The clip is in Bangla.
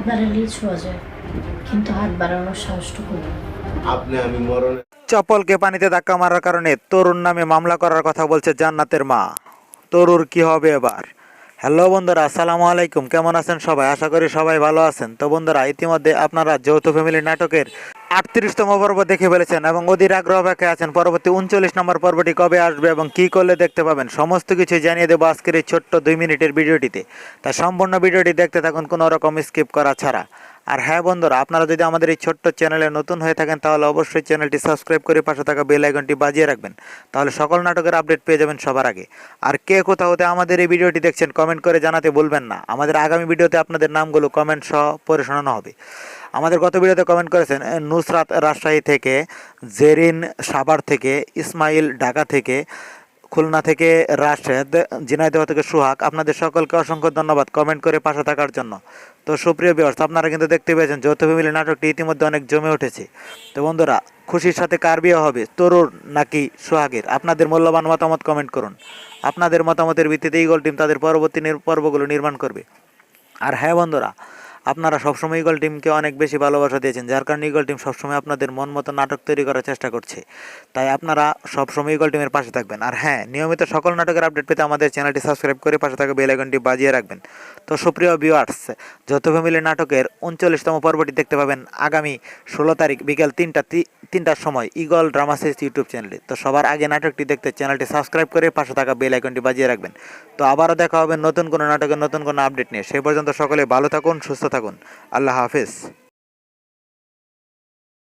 হাত বাড়ালেই ছোঁয়া যায় কিন্তু হাত বাড়ানোর সাহসটুকু নেই। আপনি আমি মরণে চপলকে পানিতে ধাক্কা মারার কারণে তরুণ নামে মামলা করার কথা বলছে জান্নাতের মা। তরুর কি হবে এবার? হ্যালো বন্ধুরা আসসালামু আলাইকুম। কেমন আছেন সবাই? আশা করি সবাই ভালো আছেন। তো বন্ধুরা ইতিমধ্যে আপনারা যৌথ ফ্যামিলি নাটকের আটত্রিশতম পর্ব দেখে ফেলেছেন এবং অধীর আগ্রহ আছেন। পরবর্তী উনচল্লিশ নম্বর পর্বটি কবে আসবে এবং কি করলে দেখতে পাবেন, সমস্ত কিছু জানিয়ে দেবো আজকের এই ছোট্ট দুই মিনিটের ভিডিওটিতে। তা সম্পূর্ণ ভিডিওটি দেখতে থাকুন, কোনো রকম স্কিপ করা ছাড়া। আর হ্যাঁ বন্ধুরা, আপনারা যদি আমাদের এই ছোট্ট চ্যানেলে নতুন হয়ে থাকেন, তাহলে অবশ্যই চ্যানেলটি সাবস্ক্রাইব করে পাশে থাকা বেল আইকনটি বাজিয়ে রাখবেন। তাহলে সকল নাটকের আপডেট পেয়ে যাবেন সবার আগে। আর কে কোথাও হতে আমাদের এই ভিডিওটি দেখছেন কমেন্ট করে জানাতে বলবেন না। আমাদের আগামী ভিডিওতে আপনাদের নামগুলো কমেন্ট সহ পড়ে শোনানো হবে। আমাদের গত ভিডিওতে কমেন্ট করেছেন নুসরাত রাজশাহী থেকে, জেরিন সাভার থেকে, ইসমাইল ঢাকা থেকে খুলনা থেকে রাশেদ, ঝিনাইদহ থেকে সুহাগ। আপনাদের সকলকে অসংখ্য ধন্যবাদ কমেন্ট করে পাশে থাকার জন্য। তো সুপ্রিয় বিয়ার্স আপনারা কিন্তু দেখতে পেয়েছেন, যৌথ ফ্যামিলি নাটকটি ইতিমধ্যে অনেক জমে উঠেছে। তো বন্ধুরা, খুশির সাথে কার বিয়ে হবে তরুর নাকি সোহাগের? আপনাদের মূল্যবান মতামত কমেন্ট করুন। আপনাদের মতামতের ভিত্তিতে ইগল টিম তাদের পরবর্তী পর্বগুলো নির্মাণ করবে। আর হ্যাঁ বন্ধুরা আপনারা সবসময় ইগল টিমকে অনেক বেশি ভালোবাসা দিয়েছেন, যার কারণে ইগল টিম সবসময় আপনাদের মন মতো নাটক তৈরি করার চেষ্টা করছে। তাই আপনারা সবসময় ইগল টিমের পাশে থাকবেন। আর হ্যাঁ নিয়মিত সকল নাটকের আপডেট পেতে আমাদের চ্যানেলটি সাবস্ক্রাইব করে পাশে থাকা বেল আইকনটি বাজিয়ে রাখবেন। তো সুপ্রিয় ভিউয়ার্স যত ফ্যামিলি নাটকের উনচল্লিশতম পর্বটি দেখতে পাবেন আগামী ষোলো তারিখ বিকেল তিনটা তিনটার সময় ইগল ড্রামাসিস ইউটিউব চ্যানেলে তো সবার আগে নাটকটি দেখতে চ্যানেলটি সাবস্ক্রাইব করে পাশে থাকা বেল আইকনটি বাজিয়ে রাখবেন। তো আবারও দেখা হবে নতুন কোনো নাটকের নতুন কোনো আপডেট নিয়ে। সেই পর্যন্ত সকলে ভালো থাকুন, সুস্থ থাকুন। আল্লাহ হাফেজ।